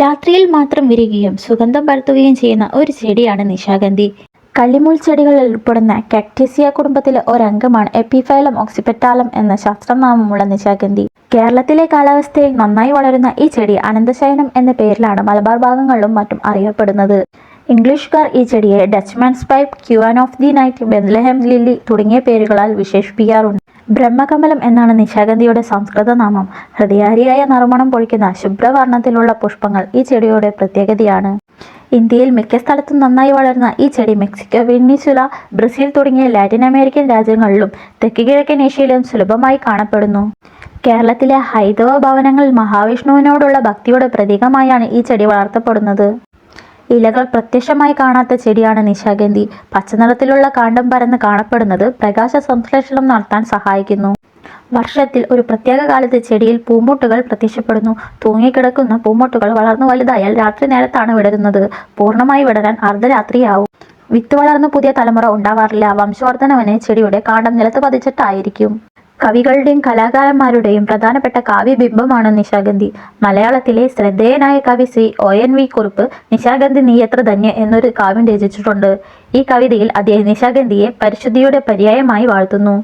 രാത്രിയിൽ മാത്രം വിരിയുകയും സുഗന്ധം പരത്തുകയും ചെയ്യുന്ന ഒരു ചെടിയാണ് നിശാഗന്ധി. കള്ളിമുൾ ചെടികളിൽ ഉൾപ്പെടുന്ന കാക്ടീസിയ കുടുംബത്തിലെ ഒരംഗമാണ് എപ്പിഫൈലം ഓക്സിപെറ്റാലം എന്ന ശാസ്ത്രനാമമുള്ള നിശാഗന്ധി. കേരളത്തിലെ കാലാവസ്ഥയിൽ നന്നായി വളരുന്ന ഈ ചെടി അനന്തശയനം എന്ന പേരിലാണ് മലബാർ ഭാഗങ്ങളിലും മറ്റും അറിയപ്പെടുന്നത്. ഇംഗ്ലീഷുകാർ ഈ ചെടിയെ Dutchman's pipe queen of the night Bethlehem lily തുടങ്ങിയ പേരുകളാൽ വിശേഷിപ്പിക്കാറുണ്ട്. ബ്രഹ്മകമലം എന്നാണ് നിശാഗന്ധിയുടെ സംസ്കൃത നാമം ഹൃദയാരിയായ നറുമണം പൊഴിക്കുന്ന ശുഭ്രവർണത്തിലുള്ള പുഷ്പങ്ങൾ ഈ ചെടിയുടെ പ്രത്യേകതയാണ്. ഇന്ത്യയിൽ മിക്ക സ്ഥലത്തും നന്നായി വളരുന്ന ഈ ചെടി മെക്സിക്കോ വെനിസുല ബ്രസീൽ തുടങ്ങിയ ലാറ്റിൻ അമേരിക്കൻ രാജ്യങ്ങളിലും തെക്ക് കിഴക്കൻ ഏഷ്യയിലും സുലഭമായി കാണപ്പെടുന്നു. കേരളത്തിലെ ഹൈന്ദവ ഭവനങ്ങളിൽ മഹാവിഷ്ണുവിനോടുള്ള ഭക്തിയുടെ പ്രതീകമായാണ് ഈ ചെടി വളർത്തപ്പെടുന്നത്. ഇലകൾ പ്രത്യക്ഷമായി കാണാത്ത ചെടിയാണ് നിശാഗന്ധി. പച്ചനിറത്തിലുള്ള കാണ്ടം പരന്ന് കാണപ്പെടുന്നത് പ്രകാശ സംശ്ലേഷണം നടത്താൻ സഹായിക്കുന്നു. വർഷത്തിൽ ഒരു പ്രത്യേക കാലത്ത് ചെടിയിൽ പൂമൊട്ടുകൾ പ്രത്യക്ഷപ്പെടുന്നു. തൂങ്ങിക്കിടക്കുന്ന പൂമൊട്ടുകൾ വളർന്നു വലുതായാൽ രാത്രി നേരത്താണ് വിടരുന്നത്. പൂർണമായി വിടരാൻ അർദ്ധരാത്രിയാവും. വിത്ത് വളർന്ന് പുതിയ തലമുറ ഉണ്ടാവാറില്ല. വംശവർദ്ധനവനെ ചെടിയുടെ കാണ്ടം നിലത്ത് പതിച്ചിട്ടായിരിക്കും. കവികളുടെയും കലാകാരന്മാരുടെയും പ്രധാനപ്പെട്ട കാവ്യബിംബമാണ് നിശാഗന്ധി. മലയാളത്തിലെ ശ്രദ്ധേയനായ കവി Shri O N V Kurup Nishagandhi നീ എത്ര ധന്യ എന്നൊരു കാവ്യം രചിച്ചിട്ടുണ്ട്. ഈ കവിതയിൽ അദ്ദേഹം നിശാഗന്ധിയെ പരിശുദ്ധിയുടെ പര്യായമായി വാഴ്ത്തുന്നു.